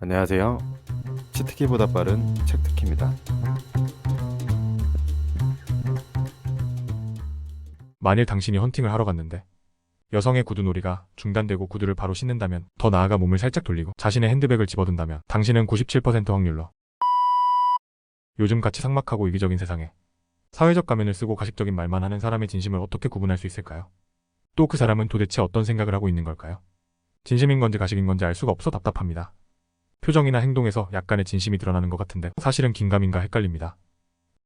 안녕하세요. 치트키보다 빠른 책트키입니다. 만일 당신이 헌팅을 하러 갔는데 여성의 구두놀이가 중단되고 구두를 바로 신는다면 더 나아가 몸을 살짝 돌리고 자신의 핸드백을 집어든다면 당신은 97% 확률로 요즘 같이 삭막하고 이기적인 세상에 사회적 가면을 쓰고 가식적인 말만 하는 사람의 진심을 어떻게 구분할 수 있을까요? 또 그 사람은 도대체 어떤 생각을 하고 있는 걸까요? 진심인 건지 가식인 건지 알 수가 없어 답답합니다. 표정이나 행동에서 약간의 진심이 드러나는 것 같은데 사실은 긴가민가 헷갈립니다.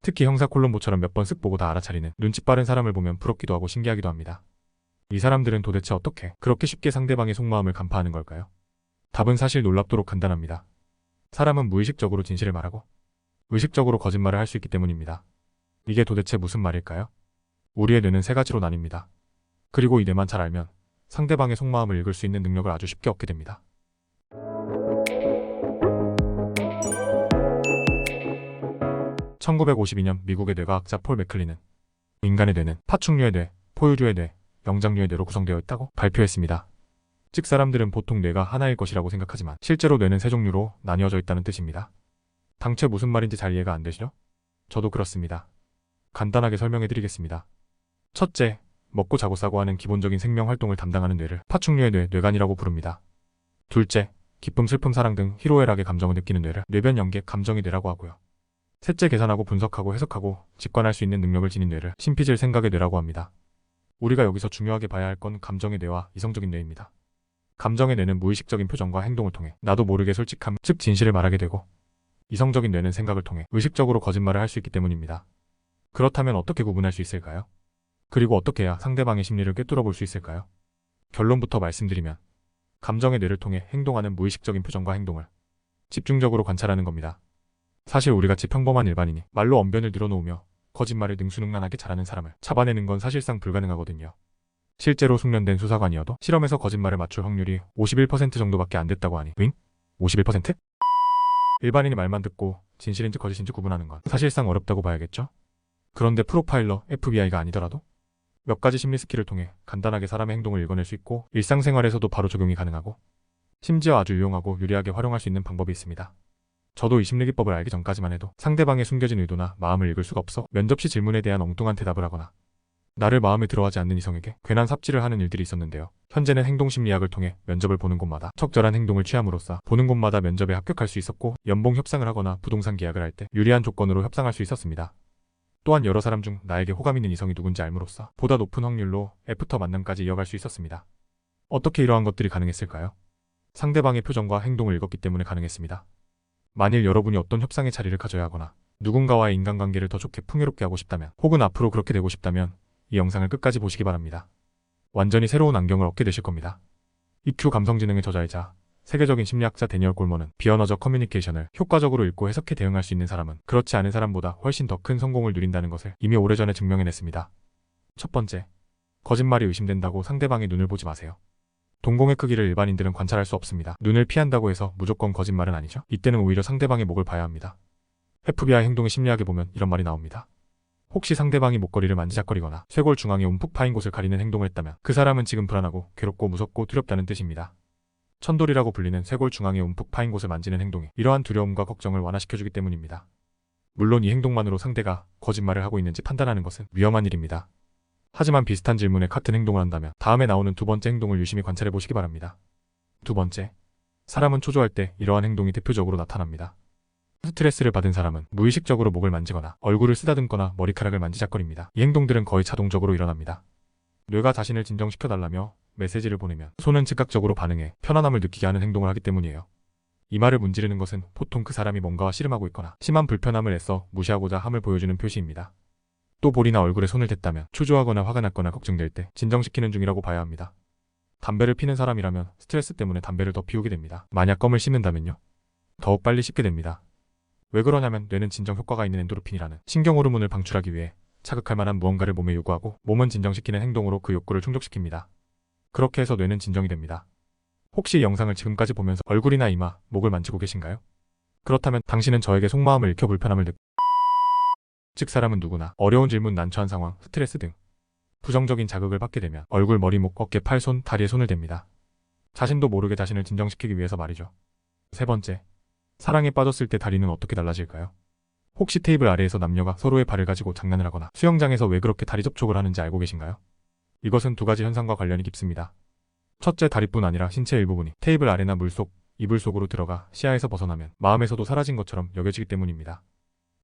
특히 형사 콜롬보처럼 몇 번 쓱 보고 다 알아차리는 눈치 빠른 사람을 보면 부럽기도 하고 신기하기도 합니다. 이 사람들은 도대체 어떻게 그렇게 쉽게 상대방의 속마음을 간파하는 걸까요? 답은 사실 놀랍도록 간단합니다. 사람은 무의식적으로 진실을 말하고 의식적으로 거짓말을 할 수 있기 때문입니다. 이게 도대체 무슨 말일까요? 우리의 뇌는 세 가지로 나뉩니다. 그리고 이 뇌만 잘 알면 상대방의 속마음을 읽을 수 있는 능력을 아주 쉽게 얻게 됩니다. (1952년) 미국의 뇌과학자 폴 맥클리는 인간의 뇌는 파충류의 뇌, 포유류의 뇌, 영장류의 뇌로 구성되어 있다고 발표했습니다. 즉 사람들은 보통 뇌가 하나일 것이라고 생각하지만 실제로 뇌는 세 종류로 나뉘어져 있다는 뜻입니다. 당최 무슨 말인지 잘 이해가 안 되시죠? 저도 그렇습니다. 간단하게 설명해 드리겠습니다. 첫째, 먹고 자고 싸고 하는 기본적인 생명 활동을 담당하는 뇌를 파충류의 뇌, 뇌간이라고 부릅니다. 둘째, 기쁨, 슬픔, 사랑 등 희로애락의 감정을 느끼는 뇌를 뇌변 연계 감정의 뇌라고 하고요. 셋째, 계산하고 분석하고 해석하고 직관할 수 있는 능력을 지닌 뇌를 신피질 생각의 뇌라고 합니다. 우리가 여기서 중요하게 봐야 할 건 감정의 뇌와 이성적인 뇌입니다. 감정의 뇌는 무의식적인 표정과 행동을 통해 나도 모르게 솔직함, 즉 진실을 말하게 되고 이성적인 뇌는 생각을 통해 의식적으로 거짓말을 할 수 있기 때문입니다. 그렇다면 어떻게 구분할 수 있을까요? 그리고 어떻게 해야 상대방의 심리를 꿰뚫어 볼 수 있을까요? 결론부터 말씀드리면 감정의 뇌를 통해 행동하는 무의식적인 표정과 행동을 집중적으로 관찰하는 겁니다. 사실 우리같이 평범한 일반인이 말로 언변을 늘어놓으며 거짓말을 능수능란하게 잘하는 사람을 잡아내는 건 사실상 불가능하거든요. 실제로 숙련된 수사관이어도 실험에서 거짓말을 맞출 확률이 51% 정도밖에 안 됐다고 하니 윙? 51%? 일반인이 말만 듣고 진실인지 거짓인지 구분하는 건 사실상 어렵다고 봐야겠죠? 그런데 프로파일러 FBI가 아니더라도 몇 가지 심리 스킬을 통해 간단하게 사람의 행동을 읽어낼 수 있고 일상생활에서도 바로 적용이 가능하고 심지어 아주 유용하고 유리하게 활용할 수 있는 방법이 있습니다. 저도 이 심리기법을 알기 전까지만 해도 상대방의 숨겨진 의도나 마음을 읽을 수가 없어 면접 시 질문에 대한 엉뚱한 대답을 하거나 나를 마음에 들어하지 않는 이성에게 괜한 삽질을 하는 일들이 있었는데요. 현재는 행동심리학을 통해 면접을 보는 곳마다 적절한 행동을 취함으로써 보는 곳마다 면접에 합격할 수 있었고 연봉 협상을 하거나 부동산 계약을 할 때 유리한 조건으로 협상할 수 있었습니다. 또한 여러 사람 중 나에게 호감 있는 이성이 누군지 알므로써 보다 높은 확률로 애프터 만남까지 이어갈 수 있었습니다. 어떻게 이러한 것들이 가능했을까요? 상대방의 표정과 행동을 읽었기 때문에 가능했습니다. 만일 여러분이 어떤 협상의 자리를 가져야 하거나 누군가와의 인간관계를 더 좋게 풍요롭게 하고 싶다면 혹은 앞으로 그렇게 되고 싶다면 이 영상을 끝까지 보시기 바랍니다. 완전히 새로운 안경을 얻게 되실 겁니다. EQ 감성지능의 저자이자 세계적인 심리학자 데니얼 골먼은 비언어적 커뮤니케이션을 효과적으로 읽고 해석해 대응할 수 있는 사람은 그렇지 않은 사람보다 훨씬 더 큰 성공을 누린다는 것을 이미 오래전에 증명해냈습니다. 첫 번째, 거짓말이 의심된다고 상대방의 눈을 보지 마세요. 동공의 크기를 일반인들은 관찰할 수 없습니다. 눈을 피한다고 해서 무조건 거짓말은 아니죠. 이때는 오히려 상대방의 목을 봐야 합니다. FBI 행동의 심리학에 보면 이런 말이 나옵니다. 혹시 상대방이 목걸이를 만지작거리거나 쇄골 중앙에 움푹 파인 곳을 가리는 행동을 했다면 그 사람은 지금 불안하고 괴롭고 무섭고 두렵다는 뜻입니다. 천돌이라고 불리는 쇄골 중앙에 움푹 파인 곳을 만지는 행동이 이러한 두려움과 걱정을 완화시켜주기 때문입니다. 물론 이 행동만으로 상대가 거짓말을 하고 있는지 판단하는 것은 위험한 일입니다. 하지만 비슷한 질문에 같은 행동을 한다면 다음에 나오는 두 번째 행동을 유심히 관찰해 보시기 바랍니다. 두 번째, 사람은 초조할 때 이러한 행동이 대표적으로 나타납니다. 스트레스를 받은 사람은 무의식적으로 목을 만지거나 얼굴을 쓰다듬거나 머리카락을 만지작거립니다. 이 행동들은 거의 자동적으로 일어납니다. 뇌가 자신을 진정시켜달라며 메시지를 보내면 손은 즉각적으로 반응해 편안함을 느끼게 하는 행동을 하기 때문이에요. 이 말을 문지르는 것은 보통 그 사람이 뭔가와 씨름하고 있거나 심한 불편함을 애써 무시하고자 함을 보여주는 표시입니다. 또 볼이나 얼굴에 손을 댔다면 초조하거나 화가 났거나 걱정될 때 진정시키는 중이라고 봐야 합니다. 담배를 피는 사람이라면 스트레스 때문에 담배를 더 피우게 됩니다. 만약 껌을 씹는다면요. 더욱 빨리 씹게 됩니다. 왜 그러냐면 뇌는 진정 효과가 있는 엔도르핀이라는 신경 호르몬을 방출하기 위해 자극할 만한 무언가를 몸에 요구하고 몸은 진정시키는 행동으로 그 욕구를 충족시킵니다. 그렇게 해서 뇌는 진정이 됩니다. 혹시 이 영상을 지금까지 보면서 얼굴이나 이마, 목을 만지고 계신가요? 그렇다면 당신은 저에게 속마음을 읽혀 불편함을 느끼 즉 사람은 누구나 어려운 질문, 난처한 상황, 스트레스 등 부정적인 자극을 받게 되면 얼굴, 머리, 목, 어깨, 팔, 손, 다리에 손을 댑니다. 자신도 모르게 자신을 진정시키기 위해서 말이죠. 세 번째, 사랑에 빠졌을 때 다리는 어떻게 달라질까요? 혹시 테이블 아래에서 남녀가 서로의 발을 가지고 장난을 하거나 수영장에서 왜 그렇게 다리 접촉을 하는지 알고 계신가요? 이것은 두 가지 현상과 관련이 깊습니다. 첫째, 다리뿐 아니라 신체 일부분이 테이블 아래나 물속, 이불 속으로 들어가 시야에서 벗어나면 마음에서도 사라진 것처럼 여겨지기 때문입니다.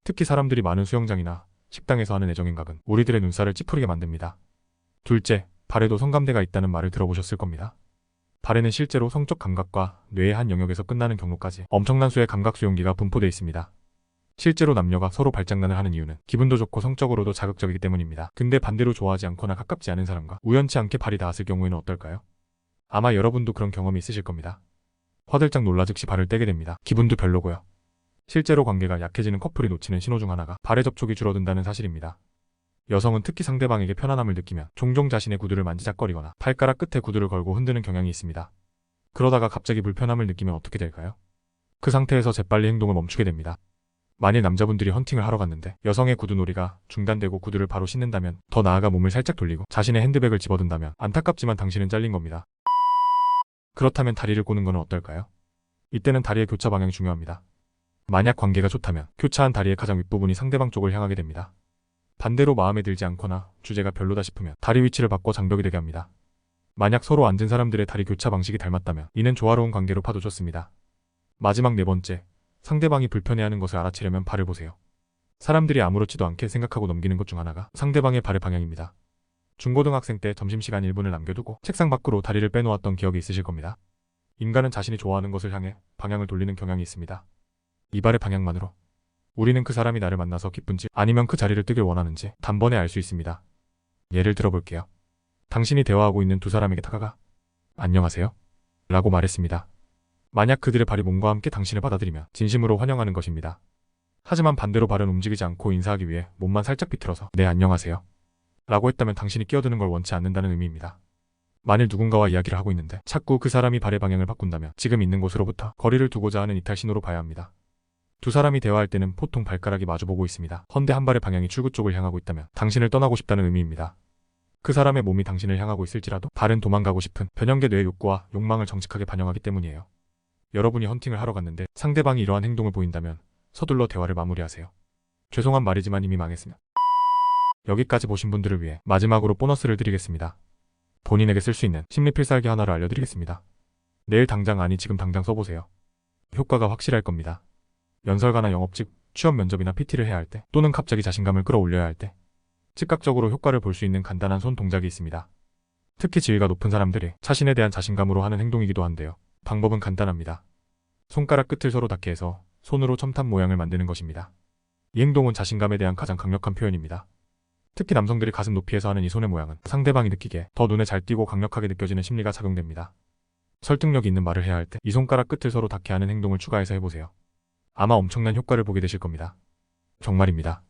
특히 사람들이 많은 수영장이나 식당에서 하는 애정행각은 우리들의 눈살을 찌푸리게 만듭니다. 둘째, 발에도 성감대가 있다는 말을 들어보셨을 겁니다. 발에는 실제로 성적 감각과 뇌의 한 영역에서 끝나는 경로까지 엄청난 수의 감각 수용기가 분포되어 있습니다. 실제로 남녀가 서로 발장난을 하는 이유는 기분도 좋고 성적으로도 자극적이기 때문입니다. 근데 반대로 좋아하지 않거나 가깝지 않은 사람과 우연치 않게 발이 닿았을 경우에는 어떨까요? 아마 여러분도 그런 경험이 있으실 겁니다. 화들짝 놀라 즉시 발을 떼게 됩니다. 기분도 별로고요. 실제로 관계가 약해지는 커플이 놓치는 신호 중 하나가 발의 접촉이 줄어든다는 사실입니다. 여성은 특히 상대방에게 편안함을 느끼면 종종 자신의 구두를 만지작거리거나 발가락 끝에 구두를 걸고 흔드는 경향이 있습니다. 그러다가 갑자기 불편함을 느끼면 어떻게 될까요? 그 상태에서 재빨리 행동을 멈추게 됩니다. 만일 남자분들이 헌팅을 하러 갔는데 여성의 구두놀이가 중단되고 구두를 바로 신는다면 더 나아가 몸을 살짝 돌리고 자신의 핸드백을 집어든다면 안타깝지만 당신은 잘린 겁니다. 그렇다면 다리를 꼬는 건 어떨까요? 이때는 다리의 교차 방향이 중요합니다. 만약 관계가 좋다면 교차한 다리의 가장 윗부분이 상대방 쪽을 향하게 됩니다. 반대로 마음에 들지 않거나 주제가 별로다 싶으면 다리 위치를 바꿔 장벽이 되게 합니다. 만약 서로 앉은 사람들의 다리 교차 방식이 닮았다면 이는 조화로운 관계로 봐도 좋습니다. 마지막 네 번째, 상대방이 불편해하는 것을 알아채려면 발을 보세요. 사람들이 아무렇지도 않게 생각하고 넘기는 것 중 하나가 상대방의 발의 방향입니다. 중고등학생 때 점심시간 1분을 남겨두고 책상 밖으로 다리를 빼놓았던 기억이 있으실 겁니다. 인간은 자신이 좋아하는 것을 향해 방향을 돌리는 경향이 있습니다. 이 발의 방향만으로 우리는 그 사람이 나를 만나서 기쁜지 아니면 그 자리를 뜨길 원하는지 단번에 알 수 있습니다. 예를 들어볼게요. 당신이 대화하고 있는 두 사람에게 다가가 안녕하세요? 라고 말했습니다. 만약 그들의 발이 몸과 함께 당신을 받아들이면 진심으로 환영하는 것입니다. 하지만 반대로 발은 움직이지 않고 인사하기 위해 몸만 살짝 비틀어서 네 안녕하세요 라고 했다면 당신이 끼어드는 걸 원치 않는다는 의미입니다. 만일 누군가와 이야기를 하고 있는데 자꾸 그 사람이 발의 방향을 바꾼다면 지금 있는 곳으로부터 거리를 두고자 하는 이탈 신호로 봐야 합니다. 두 사람이 대화할 때는 보통 발가락이 마주보고 있습니다. 헌데 한 발의 방향이 출구 쪽을 향하고 있다면 당신을 떠나고 싶다는 의미입니다. 그 사람의 몸이 당신을 향하고 있을지라도 발은 도망가고 싶은 변형계 뇌의 욕구와 욕망을 정직하게 반영하기 때문이에요. 여러분이 헌팅을 하러 갔는데 상대방이 이러한 행동을 보인다면 서둘러 대화를 마무리하세요. 죄송한 말이지만 이미 망했으면. 여기까지 보신 분들을 위해 마지막으로 보너스를 드리겠습니다. 본인에게 쓸 수 있는 심리 필살기 하나를 알려드리겠습니다. 내일 당장 아니 지금 당장 써보세요. 효과가 확실할 겁니다. 연설가나 영업직, 취업 면접이나 PT를 해야 할 때, 또는 갑자기 자신감을 끌어올려야 할 때, 즉각적으로 효과를 볼 수 있는 간단한 손 동작이 있습니다. 특히 지위가 높은 사람들이 자신에 대한 자신감으로 하는 행동이기도 한데요. 방법은 간단합니다. 손가락 끝을 서로 닿게 해서 손으로 첨탑 모양을 만드는 것입니다. 이 행동은 자신감에 대한 가장 강력한 표현입니다. 특히 남성들이 가슴 높이에서 하는 이 손의 모양은 상대방이 느끼기에 더 눈에 잘 띄고 강력하게 느껴지는 심리가 작용됩니다. 설득력 있는 말을 해야 할 때 이 손가락 끝을 서로 닿게 하는 행동을 추가해서 해보세요. 아마 엄청난 효과를 보게 되실 겁니다. 정말입니다.